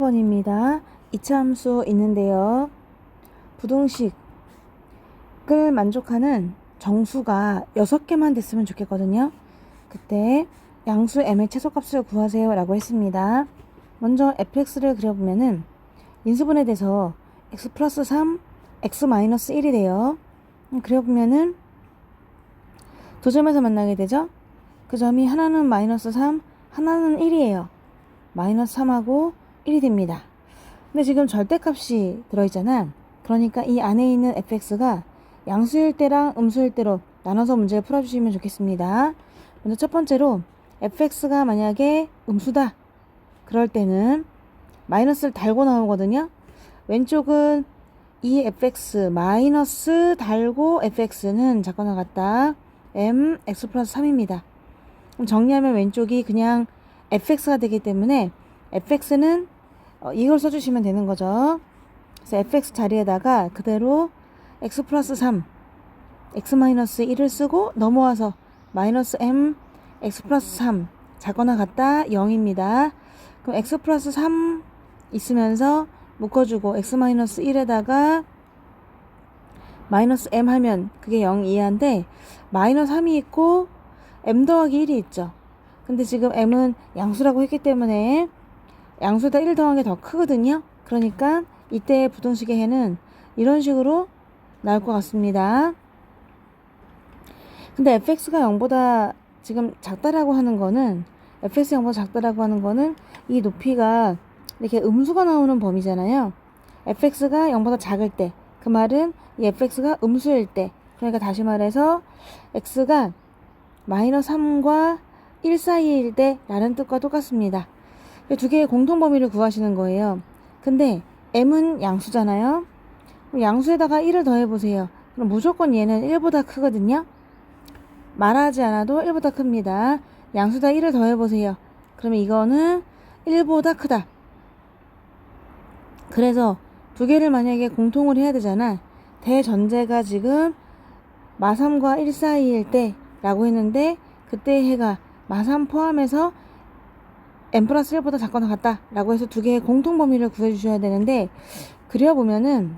번입니다. 이차 함수 있는데요. 부동식을 만족하는 정수가 6개만 됐으면 좋겠거든요. 그때 양수 m의 최소값을 구하세요 라고 했습니다. 먼저 fx를 그려보면은 인수분해 돼서 x 플러스 3, x 마이너스 1이 돼요. 음, 그려보면은 두 점에서 만나게 되죠. 그 점이 하나는 마이너스 3, 하나는 1이에요. 마이너스 3하고 1이 됩니다. 근데 지금 절대값이 들어있잖아. 그러니까 이 안에 있는 fx가 양수일 때랑 음수일 때로 나눠서 문제를 풀어주시면 좋겠습니다. 먼저 첫 번째로 fx가 만약에 음수다. 그럴 때는 마이너스를 달고 나오거든요. 왼쪽은 이 fx 마이너스 달고 fx는 작거나 같다. m x 플러스 3입니다. 그럼 정리하면 왼쪽이 그냥 fx가 되기 때문에 fx는 어, 이걸 써주시면 되는 거죠. 그래서 fx 자리에다가 그대로 x 플러스 3, x 마이너스 1을 쓰고 넘어와서 마이너스 m x 플러스 3 작거나 같다 0입니다. 그럼 x 플러스 3 있으면서 묶어주고 x 마이너스 1에다가 마이너스 m 하면 그게 0 이하인데 마이너스 3이 있고 m 더하기 1이 있죠. 근데 지금 m은 양수라고 했기 때문에 양수에다 1 더한 게 더 크거든요. 그러니까 이때 부동식의 해는 이런 식으로 나올 것 같습니다. 근데 fx가 0보다 지금 작다라고 하는 거는 fx 0보다 작다라고 하는 거는 이 높이가 이렇게 음수가 나오는 범위잖아요. fx가 0보다 작을 때 그 말은 이 fx가 음수일 때 그러니까 다시 말해서 x가 마이너스 3과 1 사이일 때 라는 뜻과 똑같습니다. 이두 개의 공통 범위를 구하시는 거예요. 근데 m은 양수잖아요. 양수에다가 1을 더해보세요. 그럼 무조건 얘는 1보다 크거든요. 말하지 않아도 1보다 큽니다. 양수에다 1을 더해보세요. 그러면 이거는 1보다 크다. 그래서 두 개를 만약에 공통으로 해야 되잖아. 대전제가 지금 마3과 1 사이일 때 라고 했는데 그때 해가 마3 포함해서 n 플러스 1보다 작거나 같다 라고 해서 두 개의 공통 범위를 구해 주셔야 되는데 그려보면은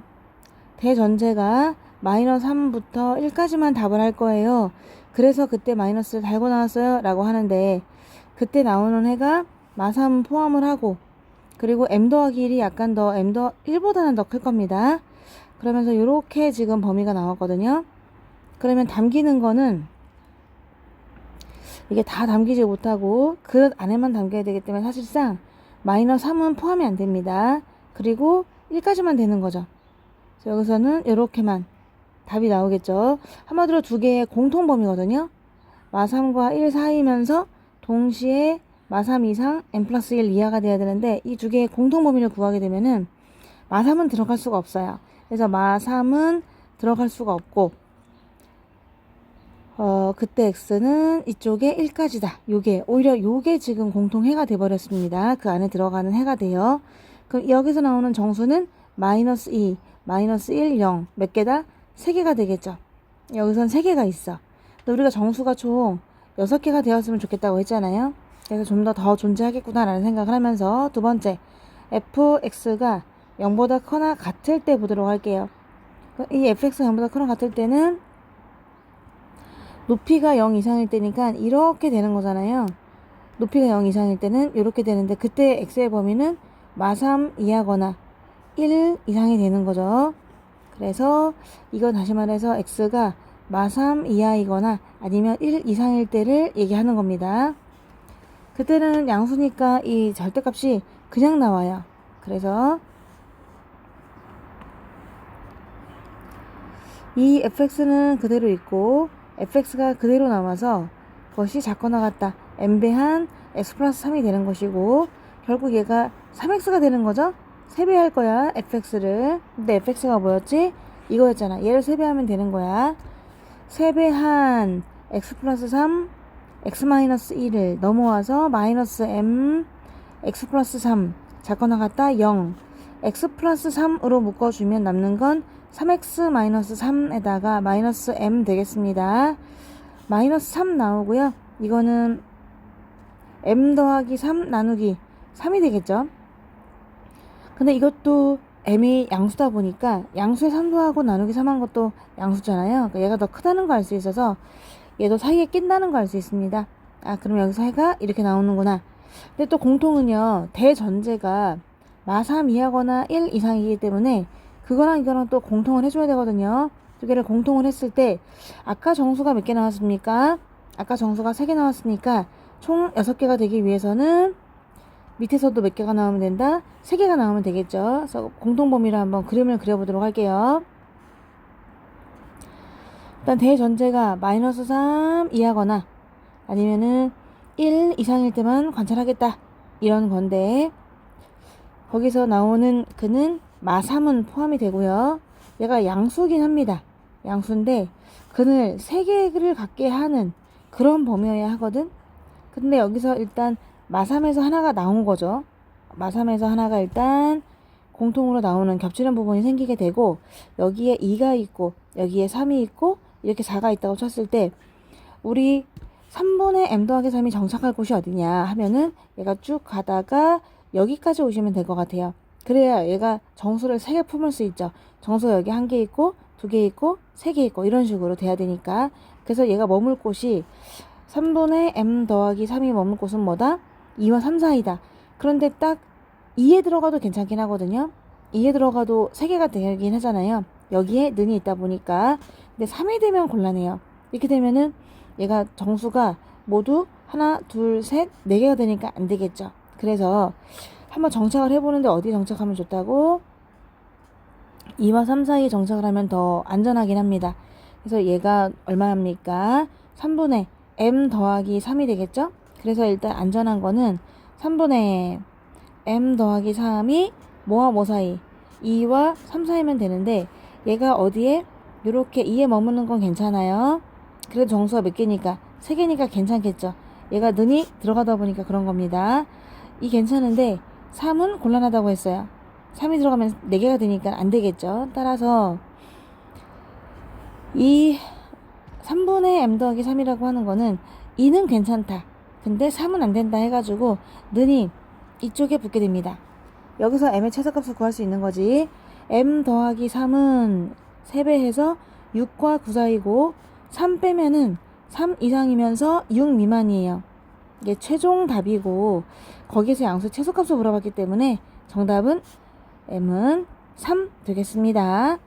대전제가 마이너스 3부터 1까지만 답을 할 거예요. 그래서 그때 마이너스를 달고 나왔어요 라고 하는데 그때 나오는 해가 마3 포함을 하고 그리고 m 더하기 1이 약간 더 m 더 1보다는 더 클 겁니다. 그러면서 이렇게 지금 범위가 나왔거든요. 그러면 담기는 거는 이게 다 담기지 못하고 그릇 안에만 담겨야 되기 때문에 사실상 마이너스 3은 포함이 안 됩니다. 그리고 1까지만 되는 거죠. 여기서는 이렇게만 답이 나오겠죠. 한마디로 두 개의 공통 범위거든요. 마3과 1 사이면서 동시에 마3 이상 n 플러스 1 이하가 돼야 되는데 이 두 개의 공통 범위를 구하게 되면은 마3은 들어갈 수가 없어요. 그래서 마3은 들어갈 수가 없고 어, 그때 x는 이쪽에 1까지다. 요게, 오히려 요게 지금 공통 해가 돼 버렸습니다. 그 안에 들어가는 해가 돼요. 그럼 여기서 나오는 정수는 마이너스 2, 마이너스 1, 0. 몇 개다? 3개가 되겠죠. 여기선 3개가 있어. 근데 우리가 정수가 총 6개가 되었으면 좋겠다고 했잖아요. 그래서 좀 더더 존재하겠구나라는 생각을 하면서 두 번째, fx가 0보다 커나 같을 때 보도록 할게요. 이 fx가 0보다 커나 같을 때는 높이가 0 이상일 때니까 이렇게 되는 거잖아요. 높이가 0 이상일 때는 이렇게 되는데 그때 x의 범위는 마3 이하거나 1 이상이 되는 거죠. 그래서 이건 다시 말해서 x가 마3 이하이거나 아니면 1 이상일 때를 얘기하는 겁니다. 그때는 양수니까 이 절대값이 그냥 나와요. 그래서 이 fx는 그대로 있고 fx가 그대로 남아서 그것이 작거나 같다. m배한 x 플러스 3이 되는 것이고 결국 얘가 3x가 되는 거죠. 3배할 거야 fx를. 근데 fx가 뭐였지? 이거였잖아. 얘를 3배하면 되는 거야. 3배한 x 플러스 3 x 마이너스 1을 넘어와서 마이너스 m x 플러스 3 작거나 같다 0 x 플러스 3으로 묶어주면 남는 건 3x 마이너스 3에다가 마이너스 m 되겠습니다. 마이너스 3 나오고요. 이거는 m 더하기 3 나누기 3이 되겠죠. 근데 이것도 m이 양수다 보니까 양수의 3도하고 나누기 3한 것도 양수잖아요. 그러니까 얘가 더 크다는 걸 알 수 있어서 얘도 사이에 낀다는 걸 알 수 있습니다. 아, 그럼 여기서 해가 이렇게 나오는구나. 근데 또 공통은요, 대전제가 마3 이하거나 1 이상이기 때문에 그거랑 이거랑 또 공통을 해줘야 되거든요. 두 개를 공통을 했을 때 아까 정수가 몇 개 나왔습니까? 아까 정수가 3개 나왔으니까 총 6개가 되기 위해서는 밑에서도 몇 개가 나오면 된다? 3개가 나오면 되겠죠. 그래서 공통 범위로 한번 그림을 그려보도록 할게요. 일단 대전제가 마이너스 3 이하거나 아니면은 1 이상일 때만 관찰하겠다. 이런 건데 거기서 나오는 그는 마3은 포함이 되고요. 얘가 양수긴 합니다. 양수인데 근을 3개를 갖게 하는 그런 범위여야 하거든. 근데 여기서 일단 마3에서 하나가 나온 거죠. 마3에서 하나가 일단 공통으로 나오는 겹치는 부분이 생기게 되고 여기에 2가 있고 여기에 3이 있고 이렇게 4가 있다고 쳤을 때 우리 3분의 m 더하기 3이 정착할 곳이 어디냐 하면은 얘가 쭉 가다가 여기까지 오시면 될 것 같아요. 그래야 얘가 정수를 3개 품을 수 있죠. 정수가 여기 한 개 있고 두 개 있고 세 개 있고 이런 식으로 돼야 되니까 그래서 얘가 머물 곳이 3분의 m 더하기 3이 머물 곳은 뭐다? 2와 3 사이다. 그런데 딱 2에 들어가도 괜찮긴 하거든요. 2에 들어가도 3개가 되긴 하잖아요. 여기에 는이 있다 보니까 근데 3이 되면 곤란해요. 이렇게 되면은 얘가 정수가 모두 하나, 둘, 셋, 네 개가 되니까 안 되겠죠. 그래서 한번 정착을 해보는데 어디 정착하면 좋다고? 2와 3 사이에 정착을 하면 더 안전하긴 합니다. 그래서 얘가 얼마입니까? 3분의 m 더하기 3이 되겠죠? 그래서 일단 안전한 거는 3분의 m 더하기 3이 뭐와 뭐 사이? 2와 3 사이면 되는데 얘가 어디에? 이렇게 2에 머무는 건 괜찮아요. 그래도 정수가 몇 개니까 3개니까 괜찮겠죠. 얘가 는이 들어가다 보니까 그런 겁니다. 이 괜찮은데 3은 곤란하다고 했어요. 3이 들어가면 4개가 되니까 안 되겠죠. 따라서 이 3분의 m 더하기 3이라고 하는 거는 2는 괜찮다. 근데 3은 안 된다 해가지고 는이 이쪽에 붙게 됩니다. 여기서 m의 최소값을 구할 수 있는 거지. m 더하기 3은 3배 해서 6과 9 사이고 3 빼면은 3 이상이면서 6 미만이에요. 이게 최종 답이고 거기서 양수 최소값을 물어봤기 때문에 정답은 m은 3 되겠습니다.